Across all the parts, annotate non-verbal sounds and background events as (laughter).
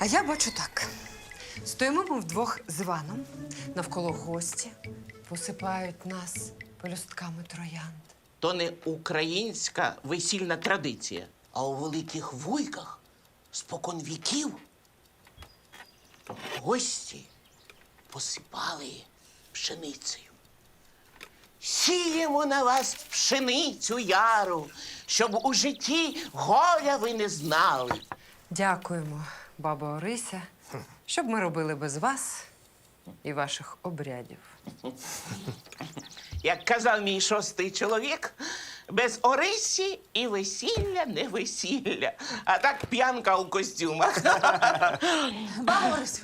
А я бачу так. Стоїмо ми вдвох з Іваном, навколо гості, посипають нас пелюстками троянд. То не українська весільна традиція, а у великих вуйках спокон віків гості посипали пшеницею. Сіємо на вас пшеницю яру, щоб у житті горя ви не знали. Дякуємо, баба Орися, щоб ми робили без вас і ваших обрядів. Як казав мій шостий чоловік, без Орисі і весілля не весілля, а так п'янка у костюмах. Баба Орисю,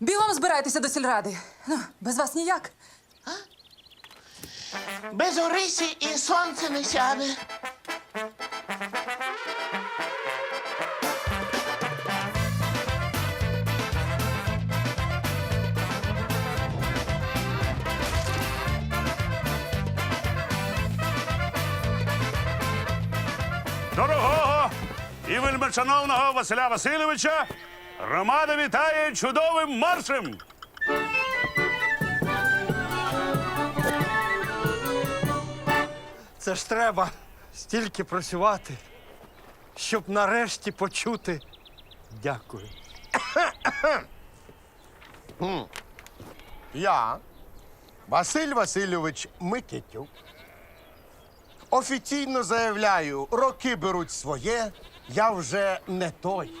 бігом збирайтеся до сільради. Ну, без вас ніяк. Без Орисі і сонце не сяде. Вельмишановного Василя Васильовича громада вітає чудовим маршем. Це ж треба стільки працювати, щоб нарешті почути дякую. Я, Василь Васильович Микитюк, офіційно заявляю, роки беруть своє, я вже не той.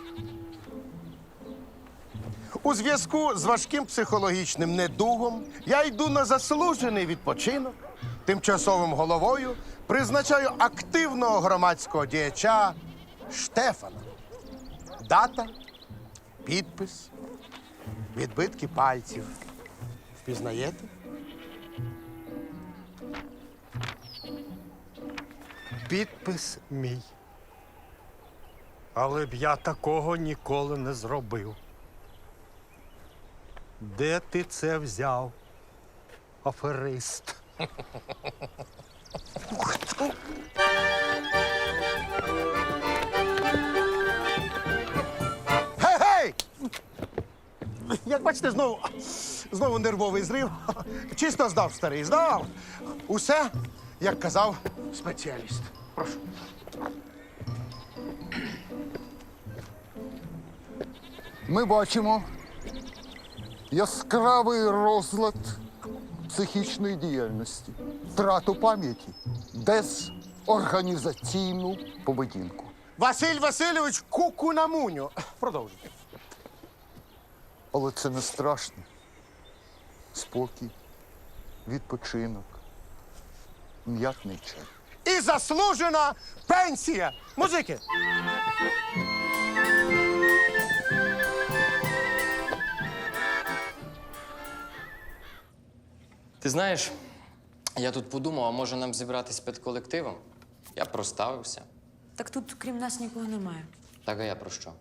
У зв'язку з важким психологічним недугом я йду на заслужений відпочинок. Тимчасовим головою призначаю активного громадського діяча Штефана. Дата, підпис, відбитки пальців. Впізнаєте? Підпис мій. Але б я такого ніколи не зробив. Де ти це взяв? Аферист. Гей-гей! Як бачите, знову, знову нервовий зрив. Чисто здав старий, здав. Усе, як казав спеціаліст. Ми бачимо яскравий розлад психічної діяльності, втрату пам'яті, дезорганізаційну поведінку. Василь Васильович куку на муню. Продовжуйте. Але це не страшно. Спокій, відпочинок, м'ятний чай. І заслужена пенсія. Музики. Ти знаєш, я тут подумав, а може нам зібратись під колективом? Я проставився. Так тут, крім нас, нікого немає. Так а я про що?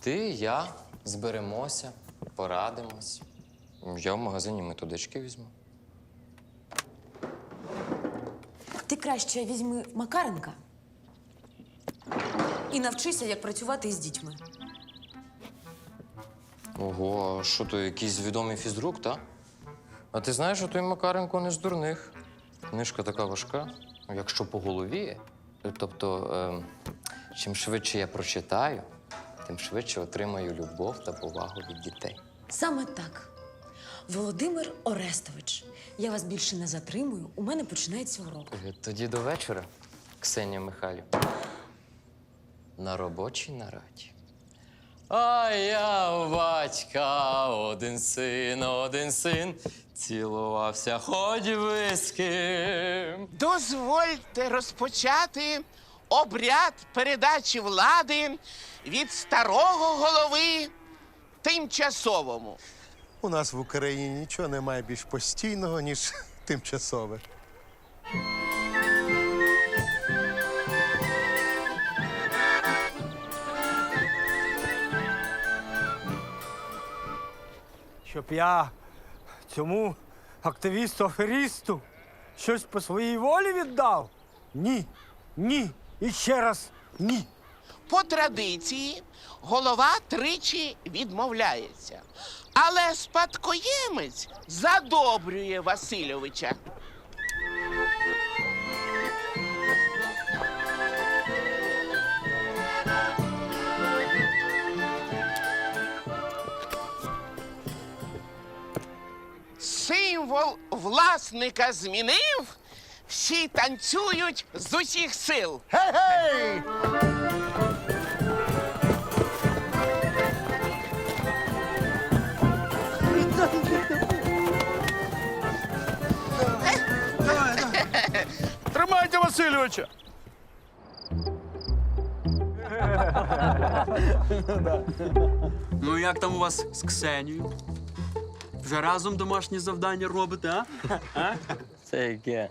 Ти, я зберемося, порадимось. Я в магазині методички візьму. Ти краще візьми Макаренка і навчися, як працювати із дітьми. Ого, а що то якийсь відомий фізрук, та? А ти знаєш, що той Макаренко не з дурних. Книжка така важка. Якщо по голові, тобто, ем, чим швидше я прочитаю, тим швидше отримаю любов та повагу від дітей. Саме так. Володимир Орестович, я вас більше не затримую. У мене починається урок. Е, Тоді до вечора, Ксенія Михайлів. На робочій нараді. А я у батька один син, один син. Цілувався хоч з ким. Дозвольте розпочати обряд передачі влади від старого голови тимчасовому. У нас в Україні нічого немає більш постійного, ніж (laughs) тимчасове. Щоб я цьому активісту-аферісту щось по своїй волі віддав? Ні, ні і ще раз ні. по традиції голова тричі відмовляється. Але спадкоємець задобрює Васильовича. Символ власника змінив, всі танцюють з усіх сил. Гей-гей! Тримайте Васильовича! Ну, як там у вас з Ксенією? Вже разом домашні завдання робите, а? Це яке?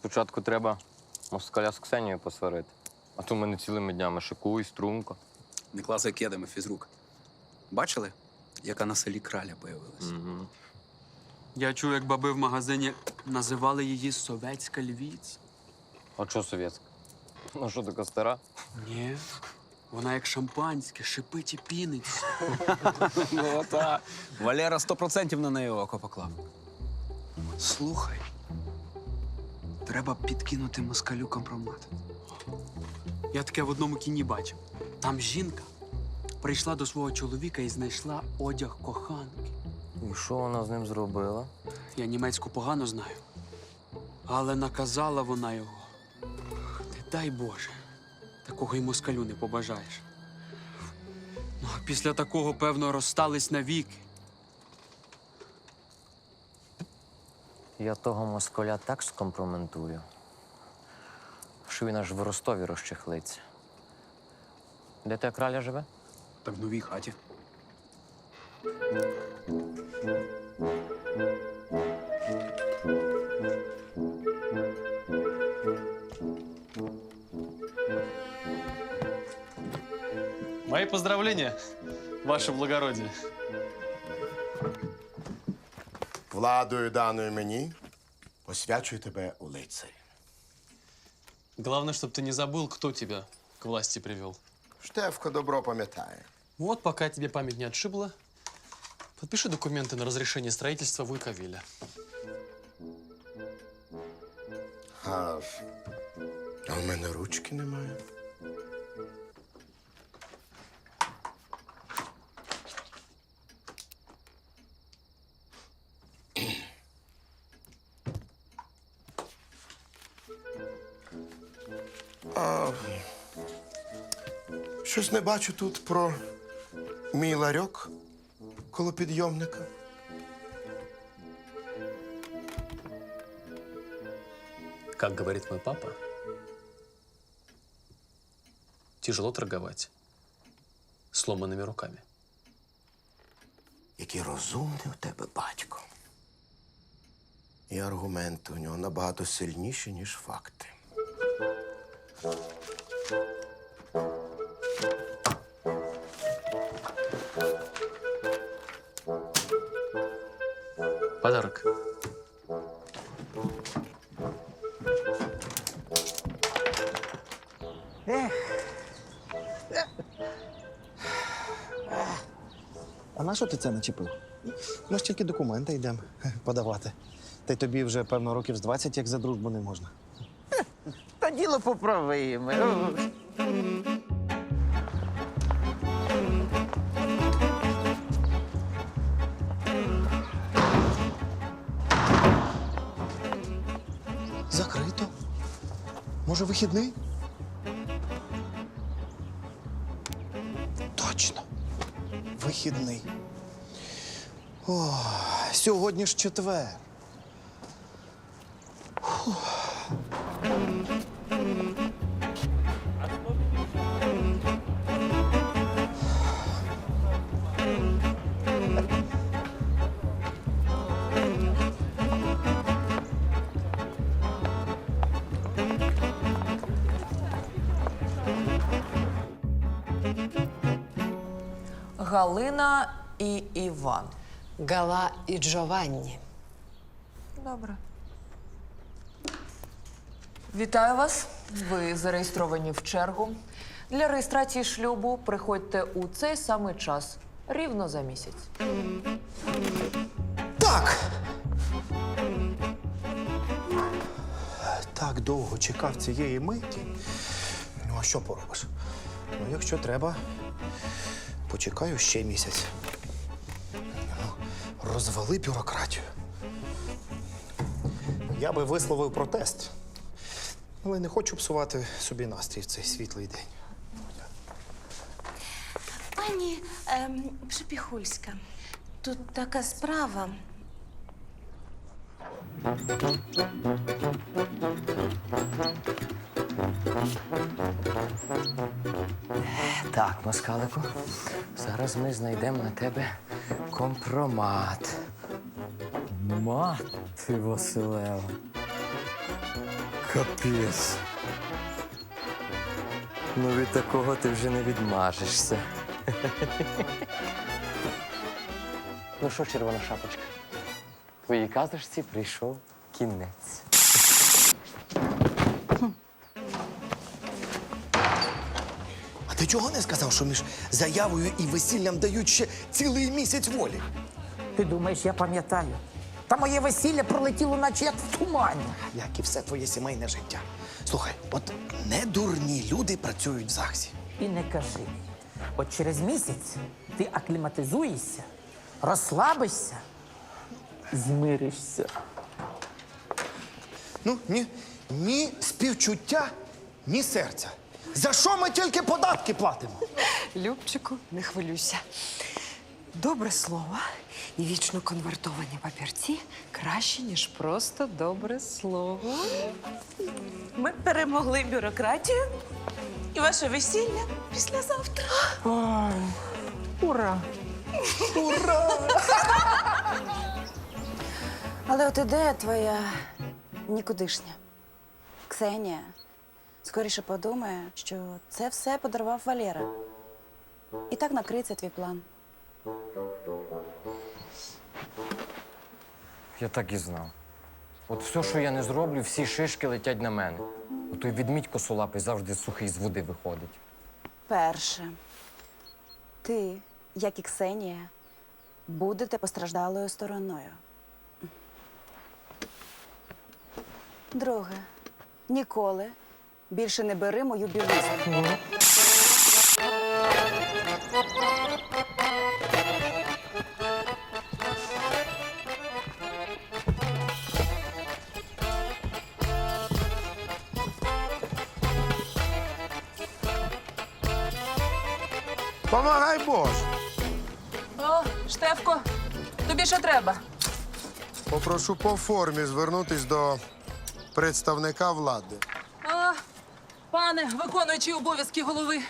Спочатку треба москаля з Ксенією посварити. А то в мене цілими днями шикуй, струнка. Не класи кедами фізрук. Бачили, яка на селі краля появилась? Я чув, як баби в магазині називали її совєтська львіця. А чого совєтська? Ну що така стара? Ні. Вона як шампанське, шипить і піниться. (laughs) Ну. Валера сто процентів на неї око поклав. Слухай. Треба підкинути москалю компромат. Я таке в одному кіні бачив. Там жінка прийшла до свого чоловіка і знайшла одяг коханки. І що вона з ним зробила? Я німецьку погано знаю. Але наказала вона його. Не дай Боже, такого й москалю не побажаєш. Ну, а після такого, певно, розстались навіки. Я того москаля так скомпроментую, що він аж в Ростові розчехлиться. Де та краля живе? Так в новій хаті. Мои поздравления, ваше благородие. Владою даною мені посвячую тебе у лицарі. Главное, чтобы ты не забыл, кто тебя к власти привел. Штефко добро пам'ятає. Вот, пока тебе память не отшибла, подпиши документы на разрешение строительства Вуйковиля. А, а в мене ручки немає. А, щось не бачу тут про мій ларьок коло підйомника. Как говорит мой папа, тяжело торговать сломанными руками. Який розумний у тебе батько. І аргументи у нього набагато сильніші, ніж факти. Подарок. А на що ти це начепив? Ми ж тільки документи йдемо подавати. Та й тобі вже, певно, років з 20, як за дружбу не можна. Та діло поправимо. Закрито. Може, вихідний? Точно. Вихідний. О, сьогодні ж четвер. Галина і Іван. Гала і Джованні. Добре. Вітаю вас. Ви зареєстровані в чергу. Для реєстрації шлюбу приходьте у цей самий час, рівно за місяць. Так. Так довго чекав цієї миті. Ну, а що поробиш? Ну, якщо треба, почекаю ще місяць. Розвали бюрократію. Я би висловив протест, але не хочу псувати собі настрій в цей світлий день. Пані ем, Пшепіхульська, тут така справа. Так, москалику, зараз ми знайдемо на тебе компромат. Мати Василева. Капець. Ну від такого ти вже не відмажешся. ну що, червона шапочка? Твоїй казочці прийшов кінець. А ти чого не сказав, що між заявою і весіллям дають ще цілий місяць волі? Ти думаєш, я пам'ятаю? Та моє весілля пролетіло, наче як в тумані. Як і все твоє сімейне життя. Слухай, от не дурні люди працюють в ЗАГСі. І не кажи. От через місяць ти акліматизуєшся, розслабишся, змиришся. Ну, ні, ні співчуття, ні серця. За що ми тільки податки платимо? Любчику, не хвилюйся. Добре слово і вічно конвертовані папірці краще, ніж просто добре слово. Ми перемогли бюрократію і ваше весілля післязавтра. Ура! Але от ідея твоя нікудишня. Ксенія скоріше подумає, що це все подарував Валера. І так накриється твій план. Я так і знав. От все, що я не зроблю, всі шишки летять на мене. Отой відмідь косолапий завжди сухий з води виходить. Перше, ти, як і Ксенія, будете постраждалою стороною. Друге, ніколи більше не бери мою білизну. Помагай Боже. О, Штефко, тобі що треба? Попрошу по формі звернутись до представника влади. А, пане, виконуючий обов'язки голови.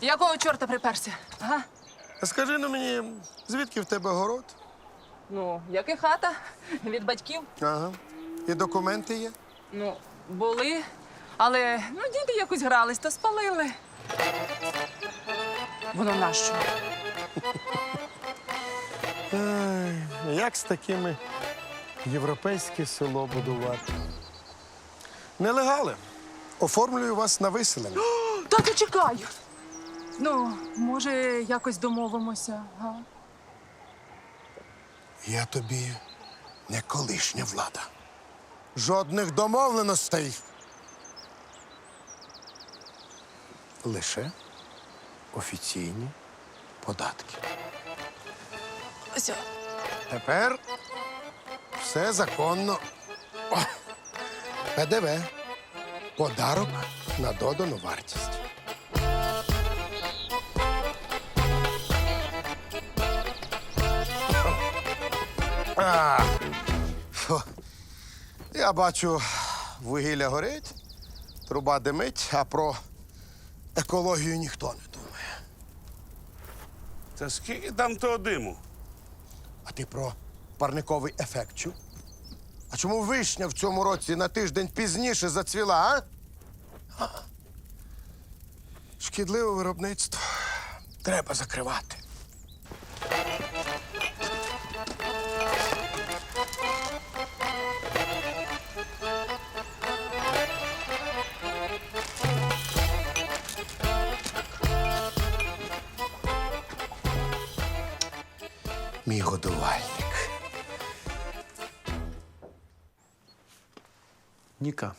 Якого чорта приперся? Ага. Скажи ну мені, звідки в тебе город? Ну, як і хата від батьків. Ага. І документи є? Ну, були, але ну, діти якось грались, то спалили. Воно нащо? Ай, як з такими європейське село будувати? Нелегали. Оформлюю вас на виселення. (gasps) Та ти чекай. Ну, може, якось домовимося. Га? Я тобі не колишня влада. Жодних домовленостей. Лише офіційні податки. Ось. Тепер все законно. О, ПДВ. Подарок на додану вартість. А, фу. Я бачу, вугілля горить, труба димить, а про екологію ніхто не думає. Та скільки там того диму? А ти про парниковий ефект чув? А чому вишня в цьому році на тиждень пізніше зацвіла, а? Шкідливе виробництво треба закривати. Мій годувальник. Ника,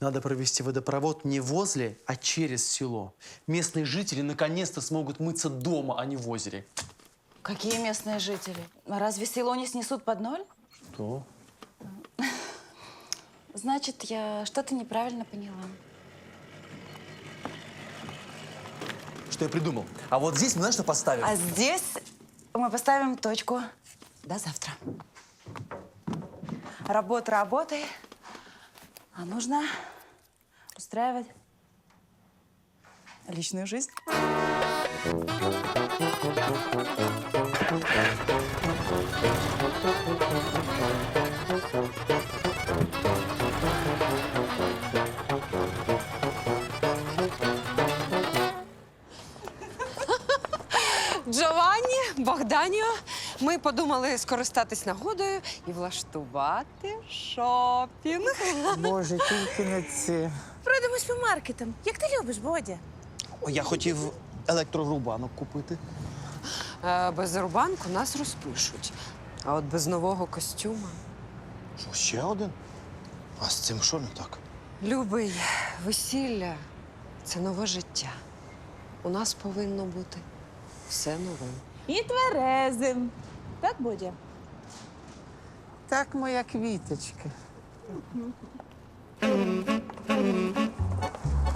надо провести водопровод не возле, а через село. Местные жители наконец-то смогут мыться дома, а не в озере. Какие местные жители? Разве село не снесут под ноль? Что? (laughs) Значит, я что-то неправильно поняла. Что я придумал? А вот здесь мы знаешь, что поставим? А здесь мы поставим точку. До завтра. Работа работой, а нужно устраивать личную жизнь. Джованні, Богданіо, ми подумали скористатись нагодою і влаштувати шопінг. Боже, тільки не це. Пройдемось по маркетам. Як ти любиш, Бодя? О, я хотів електрорубанок купити. Е, Без рубанку нас розпишуть. А от без нового костюма. Що, ще один? А з цим що не так? Любий, весілля це нове життя. У нас повинно бути все новим. І тверезим. Так, Бодя? Так, моя квіточка.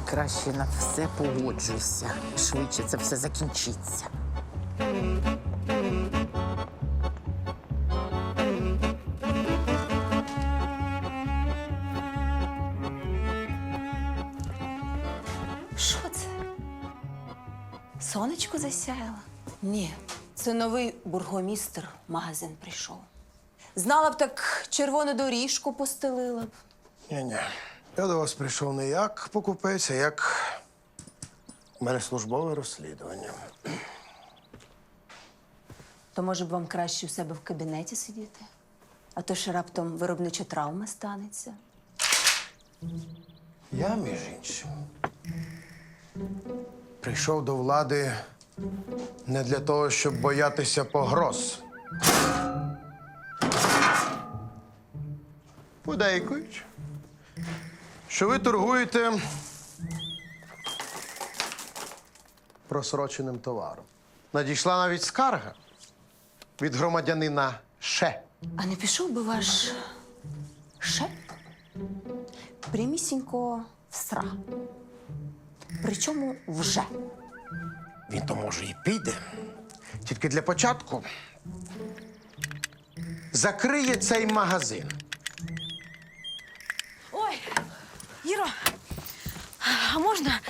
Краще на все погоджуйся. Швидше це все закінчиться. Що це? Сонечко засяяло? Ні, це новий бургомістр в магазин прийшов. Знала б так червону доріжку постелила б. Ні-ні. Я до вас прийшов не як покупець, а як у мене службове розслідування. То може б вам краще у себе в кабінеті сидіти? А то ще раптом виробнича травма станеться. Я, між іншим, прийшов до влади не для того, щоб боятися погроз. Подейкують, що ви торгуєте просроченим товаром. Надійшла навіть скарга від громадянина Ше. А не пішов би ваш шеп прямісінько в сра. Причому вже. Він то може і піде. Тільки для початку закриє цей магазин. Ой, Іро, а можна,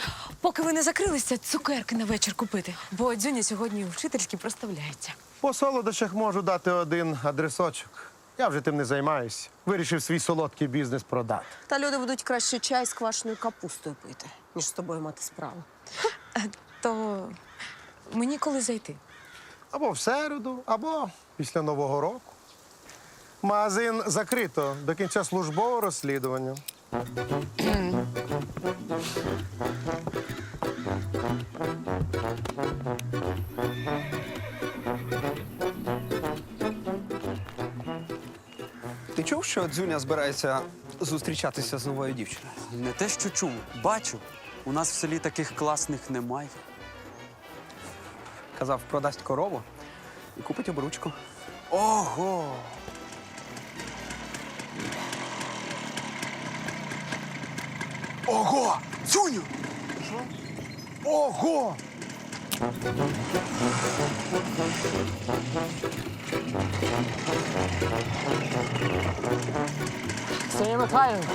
поки ви не закрилися, цукерки на вечір купити? Бо Дзюня сьогодні у вчительській проставляється. По солодощах можу дати один адресочок. Я вже тим не займаюся. Вирішив свій солодкий бізнес продати. Та люди будуть краще чай з квашеною капустою пити, ніж з тобою мати справу. То мені коли зайти? Або в середу, або після Нового року. Магазин закрито до кінця службового розслідування. Ти чув, що Дзюня збирається зустрічатися з новою дівчиною? Не те, що чув, бачу. У нас в селі таких класних немає. Казав, продасть корову і купить обручку. Ого! Ого! Цюню! Ого! Ксенія Михайлівна,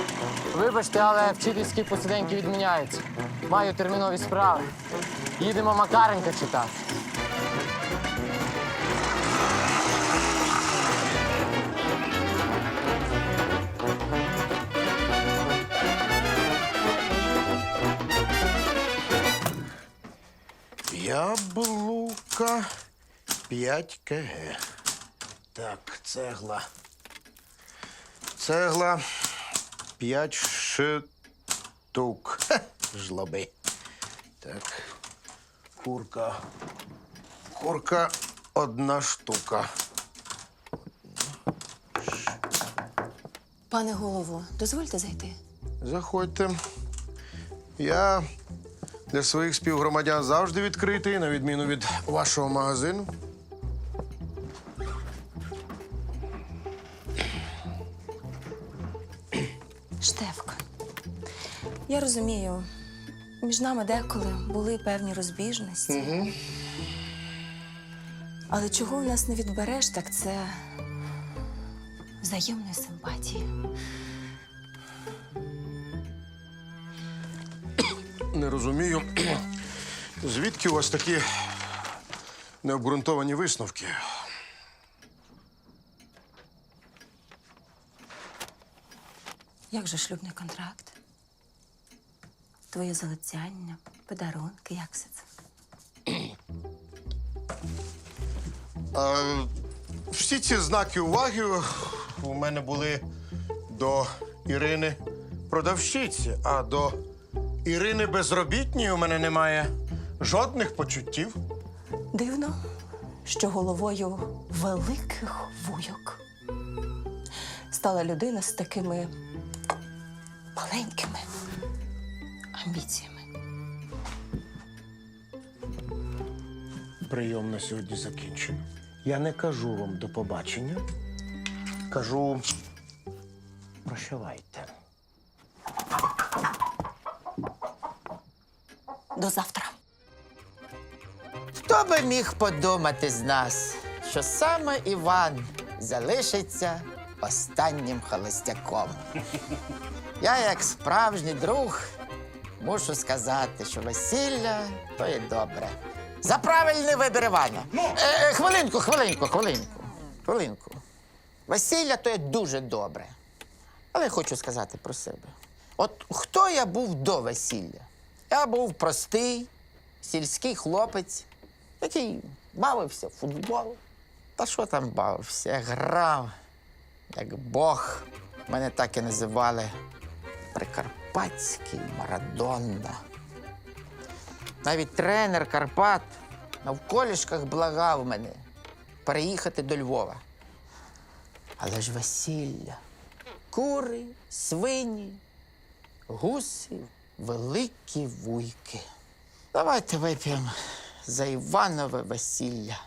вибачте, але вчительські посиденьки відміняються. Маю термінові справи. Їдемо Макаренка читати. Яблука 5 кг. Так, цегла. Цегла 5 штук. Жлоби. Так. Курка. Курка одна штука. Пане голово, дозвольте зайти. Заходьте. Я для своїх співгромадян завжди відкритий, на відміну від вашого магазину. Розумію, між нами деколи були певні розбіжності. Але чого у нас не відбереш, так це взаємної симпатії. Не розумію, звідки у вас такі необґрунтовані висновки? Як же шлюбний контракт? Твоє залицяння, подарунки, як все це? А, всі ці знаки уваги у мене були до Ірини продавщиці, а до Ірини безробітній у мене немає жодних почуттів. Дивно, що головою великих вуйок стала людина з такими маленькими Прийом на сьогодні закінчено. Я не кажу вам до побачення. Кажу. Прощавайте. До завтра. Хто би міг подумати з нас, що саме Іван залишиться останнім холостяком. (laughs) Я, як справжній друг, мушу сказати, що весілля то є добре. За правильний вибір Івана. Е, е, хвилинку, хвилинку, хвилинку. Хвилинку. Весілля то є дуже добре. Але хочу сказати про себе. От хто я був до весілля? Я був простий, сільський хлопець, який бавився в футбол. Та що там бавився? Я грав, як Бог. Мене так і називали Прикарпатський Марадонна. Навіть тренер Карпат навколішках благав мене переїхати до Львова. Але ж весілля, кури, свині, гуси, великі вуйки. Давайте вип'ємо за Іванове весілля.